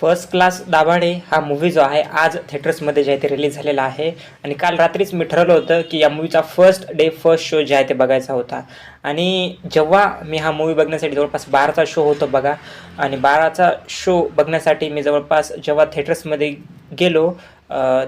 First class Dabhade हा movie जो आहे आज थिएटर्समध्ये जे आहे ते रिलीज झालेला आहे. आणि काल रात्रीच मी ठरवलं होतं की या मूवीचा फर्स्ट डे फर्स्ट शो जे आहे ते बघायचा होता. आणि जेव्हा मी हा मूवी बघण्यासाठी जवळपास बाराचा शो होतो बघा आणि बाराचा शो बघण्यासाठी मी जवळपास जेव्हा थिएटर्समध्ये गेलो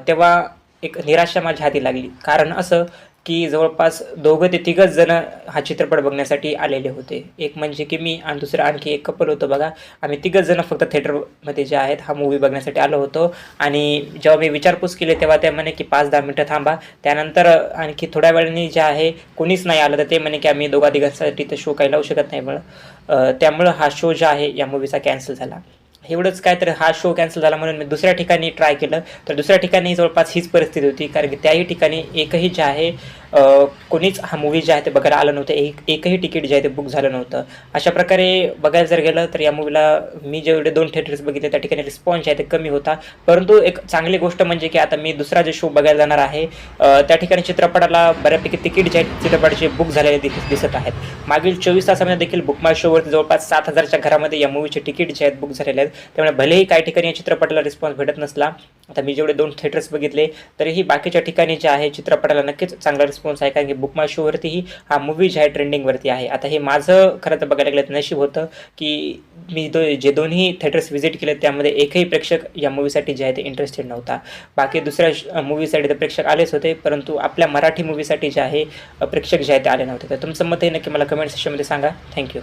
तेव्हा एक निराशा माझ्या हाती लागली. कारण असं की जवळपास दोघं ते तिघंच जण हा चित्रपट बघण्यासाठी आलेले होते. एक म्हणजे की मी आणि दुसरं आणखी एक कपल होतं बघा. आम्ही तिघंच जण फक्त थिएटरमध्ये जे आहेत हा मूवी बघण्यासाठी आलो होतो. आणि जेव्हा मी विचारपूस केली तेव्हा ते म्हणे की पाच दहा मिनटं थांबा. त्यानंतर आणखी थोड्या वेळाने जे आहे कोणीच नाही आलं तर ते म्हणे की आम्ही दोघा तिघांसाठी तर शो काही लावू शकत नाही मग त्यामुळं हा शो जो आहे या मूवीचा कॅन्सल झाला. एवढंच काय तर हा शो कॅन्सल झाला म्हणून मी दुसऱ्या ठिकाणी ट्राय केलं. तर दुसऱ्या ठिकाणी जवळपास हीच परिस्थिती होती. कारण की त्याही ठिकाणी एकही जे आहे कोणीच हा मूवी जे आहे ते बघायला आलं नव्हतं. एक एकही तिकीट जे आहे ते बुक झालं नव्हतं. अशा प्रकारे बघायला जर गेलं तर या मूवीला मी जेवढे दोन थिएटर्स बघितले त्या ठिकाणी रिस्पॉन्स जे आहे ते कमी होता. परंतु एक चांगली गोष्ट म्हणजे की आता मी दुसरा जे शो बघायला जाणार आहे त्या ठिकाणी चित्रपटाला बऱ्यापैकी तिकीट जे आहेत चित्रपटाचे बुक झालेले दिस दिसत आहेत. मागील चोवीस तासामध्ये देखील बुकमाय शोवरती जवळपास सात हजारच्या घरामध्ये या मूवीचे तिकीट जे आहेत बुक झालेले आहेत. त्यामुळे भलेही काही ठिकाणी या चित्रपटाला रिस्पॉन्स भेटत नसला आता मी जेवढे दोन थिएटर्स बघितले तरीही बाकीच्या ठिकाणी जे आहे चित्रपटाला नक्कीच चांगला रिस्पॉन्स आहे कारण की बुक माय शोवरतीही हा मूवी जे आहे ट्रेंडिंगवरती आहे. आता हे माझं खरं तर बघायला गेलं तर नशीब होतं की मी दो जे दोन्ही थिएटर्स व्हिजिट केले त्यामध्ये एकही प्रेक्षक या मूवीसाठी जे आहे ते इंटरेस्टेड नव्हता. बाकी दुसऱ्या मूवीसाठी तर प्रेक्षक आलेच होते परंतु आपल्या मराठी मूवीसाठी जे आहे प्रेक्षक जे आहे ते आले नव्हते. तर तुमचं मत हे नक्की मला कमेंट सेक्शनमध्ये सांगा. थँक्यू